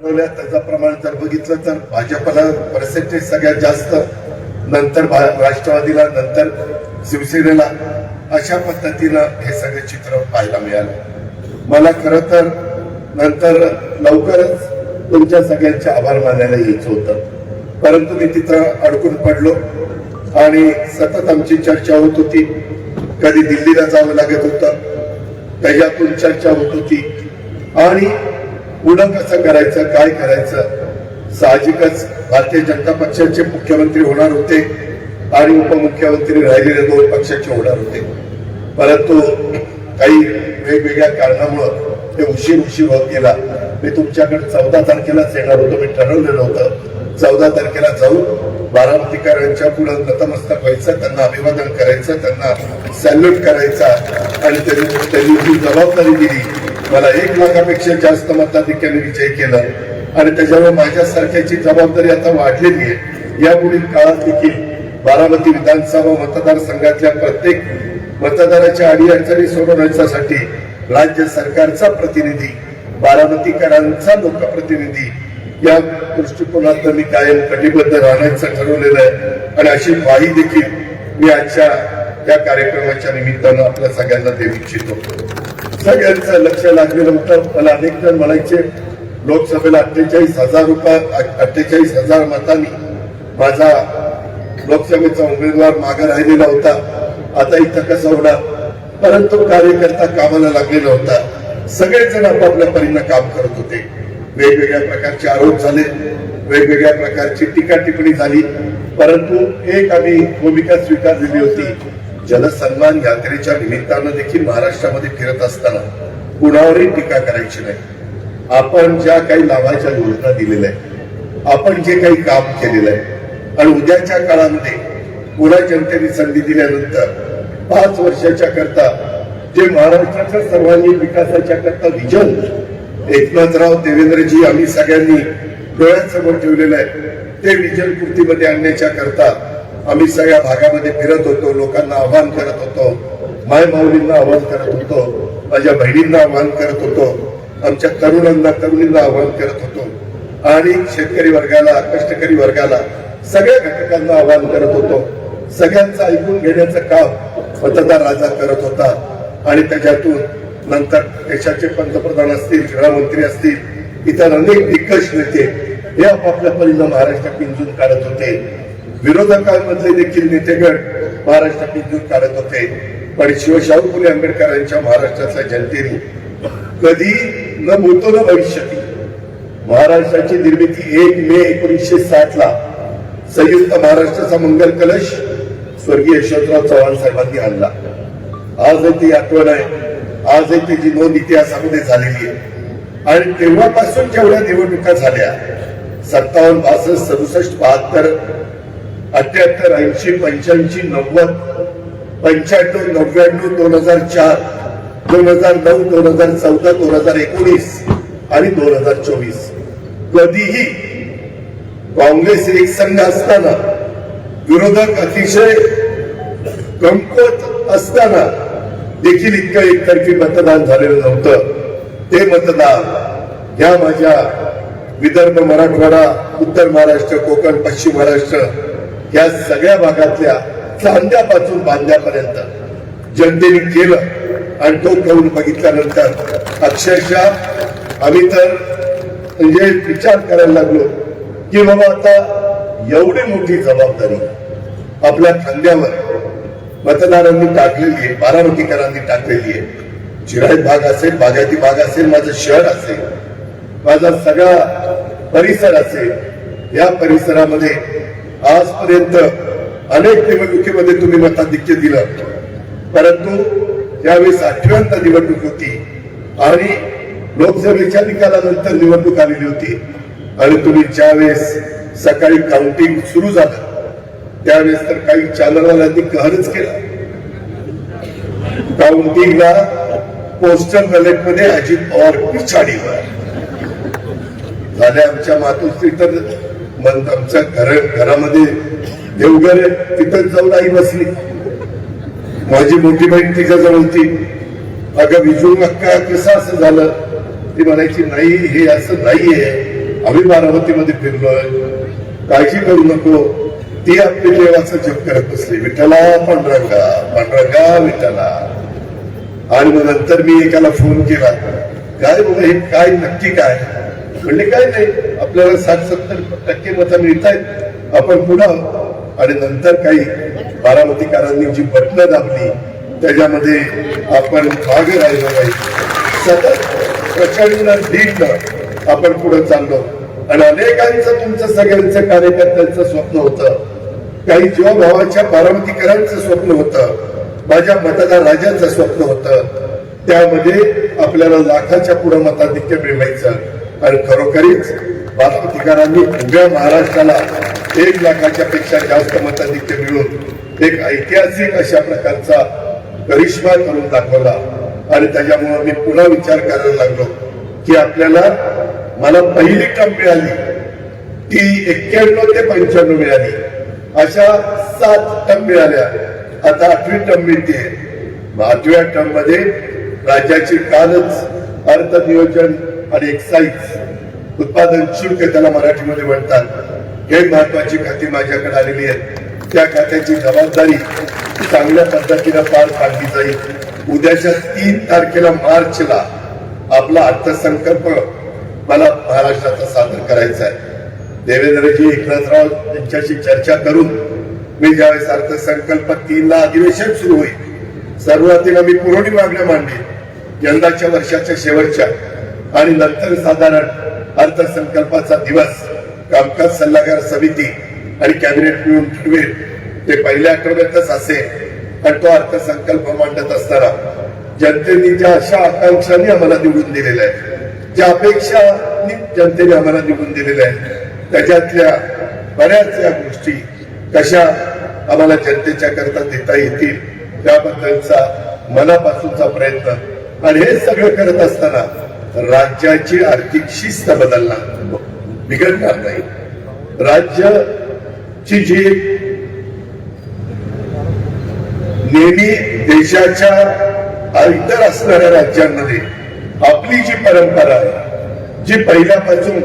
वाढवल्या त्याचं प्रमाण जर बघितलं तर भाजपला पर्सेंटेज सगळ्यात जास्त नंतर भा- राष्ट्रवादीला नंतर शिवसेनेला. अशा पद्धतीनं हे सगळे चित्र पाहायला मिळालं. मला खरं तर नंतर लवकरच तुमच्या सगळ्यांचे आभार मानायला यायचं होतं. परंतु मी तिथं अडकून पडलो आणि सतत आमची चर्चा होत होती. कधी दिल्लीला जावं लागत होतं त्याच्यातून चर्चा होत होती. आणि पुढं कसं करायचं काय करायचं? साहजिकच भारतीय जनता पक्षाचे मुख्यमंत्री होणार होते आणि उपमुख्यमंत्री राहिलेले दोन पक्षाचे होणार होते. परंतु काही वेगवेगळ्या कारणामुळं ते उशीर उशीर होत गेला. मी तुमच्याकडे चौदा तारखेलाच येणार होतो. मी ठरवलेलं होतं. चौदा तारखेला जाऊन बारामतीकरांच्या पुढं नतमस्तक व्हायचं त्यांना अभिवादन करायचं त्यांना सॅल्यूट करायचा आणि त्यांनी त्यांनी जी जबाबदारी दिली मला एक लाखापेक्षा जास्त मताधिक्याने विजय केला आणि त्याच्यामुळे माझ्यासारख्याची जबाबदारी आता वाढलेली आहे. यापुढील काळात देखील बारामती विधानसभा मतदारसंघातल्या प्रत्येक मतदाराच्या अडीअडचणी सोडवण्यासाठी राज्य सरकारचा प्रतिनिधी बारामतीकरांचा लोकप्रतिनिधी या दृष्टिकोनात मी कायम कटिबद्ध राहण्याचं ठरवलेलं आहे. आणि अशी ग्वाही देखील मी आजच्या या कार्यक्रमाच्या निमित्तानं आपल्या सगळ्यांना देऊ इच्छितो. सगळ्यांचं लक्ष लागलेलं होतं मला अनेक जण म्हणायचे लोकसभेला अठ्ठेचाळीस हजार रुपयात अठ्ठेचाळीस हजार मतांनी माझा लोकसभेचा उमेदवार मागे राहिलेला होता. आता इथं कसं होणार? परंतु कार्यकर्ता कामाला लागलेला होता. सगळेजण आपापल्या परीनं काम करत होते. वेगवेगळ्या प्रकारचे आरोप झाले वेगवेगळ्या प्रकारची टीका टिप्पणी झाली. परंतु एक आम्ही भूमिका स्वीकारलेली होती. जनसन्मान यात्रेच्या निमित्तानं देखील महाराष्ट्रामध्ये फिरत असताना कुणावरही टीका करायची नाही. आपण ज्या काही लाभाच्या योजना दिलेल्या आहेत आपण जे काही काम केलेलं आहे आणि उद्याच्या काळामध्ये पुन्हा जनतेने संधी दिल्यानंतर पाच वर्षाच्या करता जे महाराष्ट्राच्या सर्वांगीण विकासाच्या करता विजन एकनाथराव देवेंद्रजी आम्ही सगळ्यांनी डोळ्यांसमोर ठेवलेलं आहे ते विजन पूर्तीमध्ये आणण्याच्या करता आम्ही सगळ्या भागामध्ये फिरत होतो लोकांना आवाहन करत होतो माय माऊलींना आव्हान करत होतो माझ्या बहिणींना आव्हान करत होतो आमच्या तरुणांना तरुणींना आव्हान करत होतो. आणि शेतकरी वर्गाला कष्टकरी वर्गाला सगळ्या घटकांना आवाहन करत होतो. सगळ्यांचं ऐकून घेण्याचं काम मतदार राजा करत होता. आणि त्याच्यातून नंतर देशाचे पंतप्रधान असतील गृहमंत्री असतील इतर अनेक दिग्गज नेते हे आपापल्या परीनं महाराष्ट्र पिंजून काढत होते. विरोधकांमधले देखील नेतेगण महाराष्ट्रात पिंजून काढत होते. पण शिवशाहू फुले आंबेडकरांच्या महाराष्ट्रातल्या जनतेने कधी न भूतो न भविष्यती. महाराष्ट्राची निर्मिती एक मे एकोणीसशे साठ ला संयुक्त महाराष्ट्राचा मंगल कलश स्वर्गीय यशवंतराव चव्हाण साहेबांनी आणला. आज ती आठवण आहे. आज त्याची नोंद इतिहासामध्ये झालेली आहे. आणि तेव्हापासून जेवढ्या निवडणुका झाल्या सत्तावन्न बासष्ट सदुसष्ट बहात्तर अठ्याहत्तर ऐंशी पंच्याऐंशी नव्वद पंच्याण्णव नव्याण्णव दोन हजार चार दोन हजार नऊ दोन हजार चौदा दोन हजार एकोणीस आणि दोन हजार चोवीस. कधीही काँग्रेस एक संघ असताना विरोधक अतिशय कमकुवत असताना देखील इतकं एकतर्फी मतदान झालेलं नव्हतं. ते मतदान या माझ्या विदर्भ मराठवाडा उत्तर महाराष्ट्र कोकण पश्चिम महाराष्ट्र या सगळ्या भागातल्या चांद्यापासून बांध्यापर्यंत जनतेने केलं आणि तो करून बघितल्यानंतर अक्षरशः आम्ही तर म्हणजे विचार करायला लागलो की बाबा आता एवढी मोठी जबाबदारी आपल्या खांद्यावर मतदारांनी टाकलेली आहे बारामतीकरांनी टाकलेली आहे. चिराईत भाग असेल बागायती भाग असेल माझं शहर असेल माझा सगळा परिसर असेल या परिसरामध्ये आजपर्यंत अनेक निवडणुकीमध्ये तुम्ही मताधिक्य दिलं. परंतु त्यावेळेस आठव्यांदा निवडणूक होती आणि लोकसभेच्या निकालानंतर निवडणूक आलेली होती. आणि तुम्ही ज्यावेळेस सकाळी काउंटिंग सुरू झालं त्यावेळेस तर काही चॅनलवाल्यांनी कहरच केला. काउंटिंगला पोस्टल बॅलेटमध्ये अजित पवार पिछाडीवर झाले आमच्या मातोश्री तर मग आमच्या घर घरामध्ये देवघर आहे, तिथं जाऊन आई बसली. माझी मोठी बहीण तिच्या जवळ होती. अगं विजू नक्का कसं असं झालं. ती म्हणायची नाही हे असं नाहीये. आम्ही बारामतीमध्ये फिरलोय. काळजी करू नको. ती आपली देवाचा जप करत बसली. विठ्ठला पांडुरंगा पांडुरंगा विठ्ठला. आणि मग नंतर मी एकाला फोन केला. काय बाबा हे काय नक्की काय? म्हणजे काय नाही. आपल्याला साठ सत्तर टक्के मतं मिळत आहेत आपण पुढं आणि नंतर काही बारामतीकारांनी जी बटणं दाबली त्याच्यामध्ये आपण भाग राहिलो नाही. सतत प्रचंड धीट आपण पुढे चाललो. आणि अनेकांचं तुमचं सगळ्यांचं कार्यकर्त्यांचं स्वप्न होतं. काही जीवाभावाच्या बारामतीकरांचं स्वप्न होतं. माझ्या मतदार राजाचं स्वप्न होतं. त्यामध्ये आपल्याला लाखाच्या पुढे मताधिक्य मिळवायचं. आणि खरोखरीच बारामतीकरांनी उभ्या महाराष्ट्राला एक लाखाच्या पेक्षा जास्त मताधिक्य मिळून एक ऐतिहासिक अशा प्रकारचा करिश्मा करून दाखवला. आणि त्याच्यामुळे मी पुन्हा विचार करायला लागलो की आपल्याला मला पहिली टप मिळाली. ती एक्क्याण्णव ते पंच्याण्णव मिळाली. अशा सात टप मिळाल्या. आता आठवी टप मिळते आठव्या टर्ममध्ये राज्याची कालच अर्थ नियोजन आणि एक्साईज उत्पादन शुल्क त्याला मराठीमध्ये म्हणतात. हे महत्वाची खाती माझ्याकडे आलेली आहेत. त्या खात्याची जबाबदारी चांगल्या पद्धतीनं पार पाडली जाईल. उद्याच्या तीन तारखेला मार्चला आपला अर्थसंकल्प मला महाराष्ट्राचा सादर करायचा आहे. देवेंद्रजी एकनाथराव यांच्याशी चर्चा करून मी ज्यावेळेस अर्थसंकल्प तीनला अधिवेशन सुरू होईल सुरुवातीला मी पुरवणी मागण्या मांडली. यंदाच्या वर्षाच्या शेवटच्या आणि नंतर साधारण अर्थसंकल्पाचा दिवस कामकाज सल्लागार समिती आणि कॅबिनेट मिळून ठरवेल. ते पहिल्या आठवड्यातच असेल आणि तो अर्थसंकल्प मांडत असताना जनतेने ज्या अशा आकांक्षांनी आम्हाला निवडून दिलेल्या आहेत ज्या अपेक्षा जनतेने आम्हाला निवडून दिलेल्या आहेत त्याच्यातल्या बऱ्याच या गोष्टी कशा आम्हाला जनतेच्या करता देता येतील त्याबद्दलचा मनापासूनचा प्रयत्न. आणि हे सगळं करत असताना राज्याची आर्थिक शिस्त बदलणार. बिघडणार नाही. राज्याची जी नेहमी देशाच्या इतर असणाऱ्या राज्यांमध्ये आपली जी परंपरा आहे जी पहिल्यापासून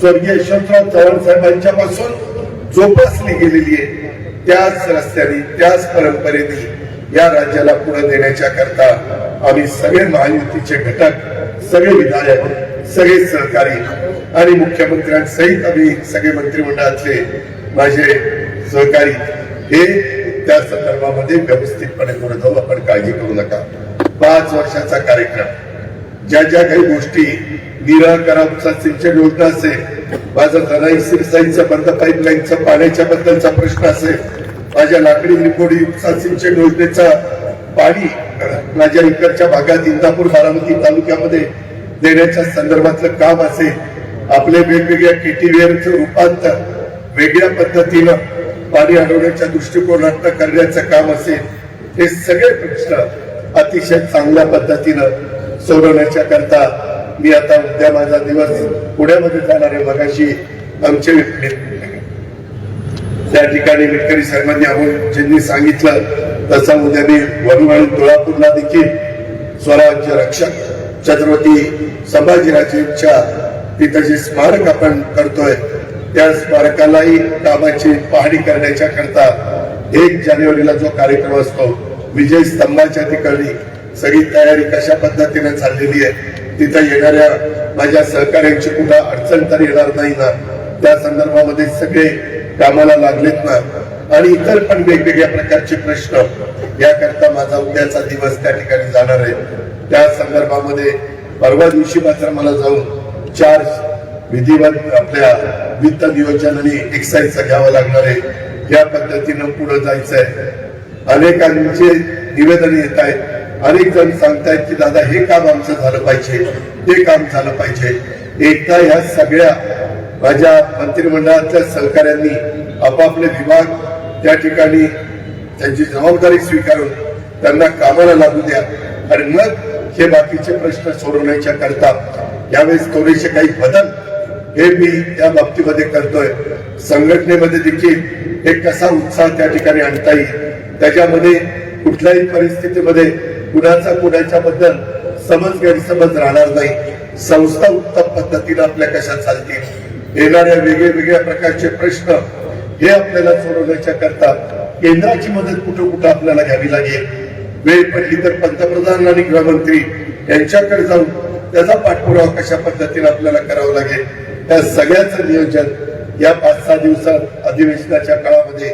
स्वर्गीय यशवंतराव चव्हाण साहेबांच्या पासून जोपासली गेलेली आहे त्याच रस्त्याने त्याच परंपरेने या राज्याला पुढे देण्याच्या करता आम्ही सगळे महायुतीचे घटक सगळे विधायक सगळे सहकारी आणि मुख्यमंत्र्यांसहित आम्ही सगळे मंत्रिमंडळातले माझे सहकारी हे त्या संदर्भामध्ये व्यवस्थितपणे पुढे जाऊ आपण काळजी करू नका. पाच वर्षाचा कार्यक्रम. ज्या ज्या काही गोष्टी निराकरा सिंचन योजना असेल माझं धनाई सिरसाईचं बंद पाईपलाईनचं पाण्याच्या बद्दलचा प्रश्न असेल माझ्या लाकडी निकोडी उपसा सिंचन योजनेचा पाणी माझ्या इकडच्या भागात इंदापूर बारामती तालुक्यामध्ये देण्याच्या संदर्भातलं काम असेल आपले वेगवेगळ्या केटीवेअरचं रूपांतर वेगळ्या पद्धतीनं पाणी अडवण्याच्या दृष्टिकोनात करण्याचं काम असेल हे सगळे प्रश्न अतिशय चांगल्या पद्धतीनं सोडवण्याच्या करता मी आता उद्या माझा दिवस पुण्यामध्ये जाणारे मगाशी आमचे त्या ठिकाणी विटकरी साहेबांनी ज्यांनी सांगितलं तसं उद्या मी वरुण तुळापूरला देखील स्वराज्य रक्षक छत्रपती संभाजीराजेंच्या तिथं जे स्मारक आपण करतोय. त्या स्मारकालाही कामाची पाहणी करण्याच्या करता एक जानेवारीला जो कार्यक्रम असतो विजय स्तंभाच्या ठिकाणी सगळी तयारी कशा पद्धतीने चाललेली आहे तिथं येणाऱ्या माझ्या सहकार्यांची कुठं अडचण तर येणार नाही ना त्या संदर्भामध्ये सगळे कामाला लागलेत ना. आणि इतर पण वेगवेगळ्या प्रकारचे प्रश्न. याकरता माझा उद्याचा दिवस त्या ठिकाणी जाणार आहे. त्या संदर्भामध्ये परवा दिवशी मात्र मला जाऊन चार विधिवत आपल्या वित्त नियोजन आणि एक्साईजचा घ्यावं लागणार आहे. या पद्धतीनं पुढे आहे अनेकांचे निवेदन येत आहेत. अनेक जण सांगतायत की दादा हे काम आमचं झालं पाहिजे. ते काम झालं पाहिजे. एकदा ह्या सगळ्या माझ्या मंत्रिमंडळातल्या सहकाऱ्यांनी आपापले विभाग त्या ठिकाणी त्यांची जबाबदारी स्वीकारून त्यांना कामाला लागू द्या. आणि मग हे बाकीचे प्रश्न सोडवण्याच्या करता यावेळेस थोडेसे काही बदल हे मी या बाबतीमध्ये करतोय. संघटनेमध्ये देखील एक कसा उत्साह त्या ठिकाणी आणता येईल? त्याच्यामध्ये कुठल्याही परिस्थितीमध्ये कुणाचा कुणाच्या बद्दल समज गैरसमज राहणार नाही. संस्था उत्तम पद्धतीने आपल्या कशा चालतील? येणाऱ्या वेगवेगळ्या प्रकारचे प्रश्न हे आपल्याला सोडवण्याच्या करता केंद्राची मदत कुठं कुठं आपल्याला घ्यावी लागेल? वेळ पडली तर पंतप्रधान आणि गृहमंत्री यांच्याकडे जाऊन त्याचा पाठपुरावा कशा पद्धतीने आपल्याला करावा लागेल? त्या सगळ्याचं नियोजन या पाच सहा दिवसात अधिवेशनाच्या काळामध्ये